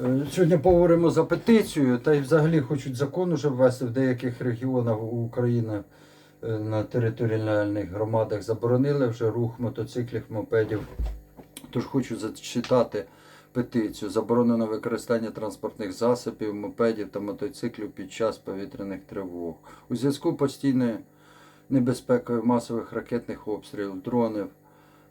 Е, Сьогодні поговоримо за петицію, та й взагалі хочуть закон уже ввести в деяких регіонах України е, на територіальних громадах. Заборонили вже рух мотоциклів, мопедів. Тож хочу зачитати петицію. Заборонено використання транспортних засобів, мопедів та мотоциклів під час повітряних тривог. У зв'язку постійною небезпекою масових ракетних обстрілів, дронів,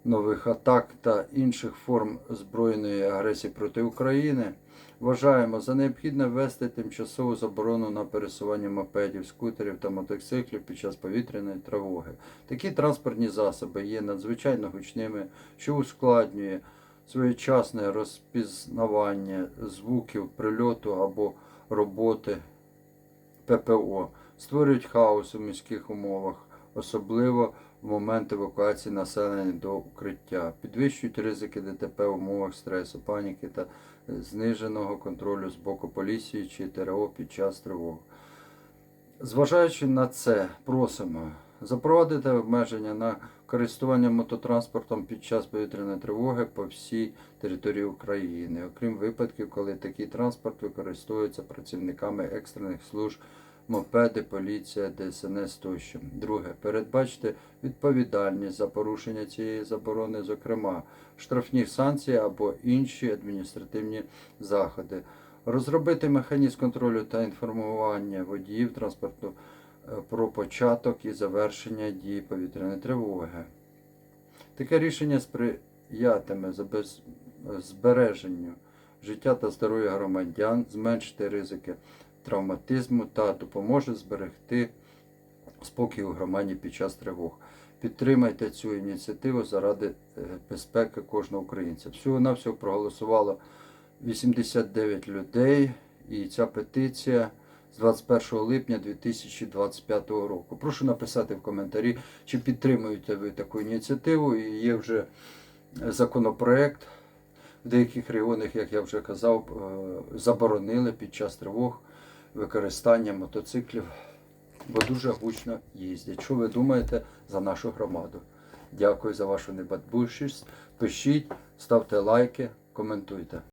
нових атак та інших форм збройної агресії проти України. Вважаємо за необхідне ввести тимчасову заборону на пересування мопедів, скутерів та мотоциклів під час повітряної тривоги. Такі транспортні засоби є надзвичайно гучними, що ускладнює своєчасне розпізнавання звуків прильоту або роботи ППО, створюють хаос у міських умовах, особливо в момент евакуації населення до укриття, підвищують ризики ДТП в умовах стресу, паніки та зниженого контролю з боку поліції чи ТРО під час тривог. Зважаючи на це, просимо запровадити обмеження на користування мототранспортом під час повітряної тривоги по всій території України, окрім випадків, коли такий транспорт використовується працівниками екстрених служб, мопеди, поліція, ДСНС тощо. Друге, передбачити відповідальність за порушення цієї заборони, зокрема штрафні санкції або інші адміністративні заходи. Розробити механізм контролю та інформування водіїв транспорту е, про початок і завершення дії повітряної тривоги. Таке рішення сприятиме збереженню життя та здоров'я громадян, зменшити ризики травматизму та допоможе зберегти спокій у громаді під час тривог. Підтримайте цю ініціативу заради е, безпеки кожного українця. Всього на всього проголосувало 89 людей, і ця петиція з 21 липня 2025 року. Прошу написати в коментарі, чи підтримуєте ви таку ініціативу. І є вже законопроект. В деяких регіонах, як я вже казав, е, заборонили під час тривог використання мотоциклів, бо дуже гучно їздять. Що ви думаєте за нашу громаду? Дякую за вашу небайдужість. Пишіть, ставте лайки, коментуйте.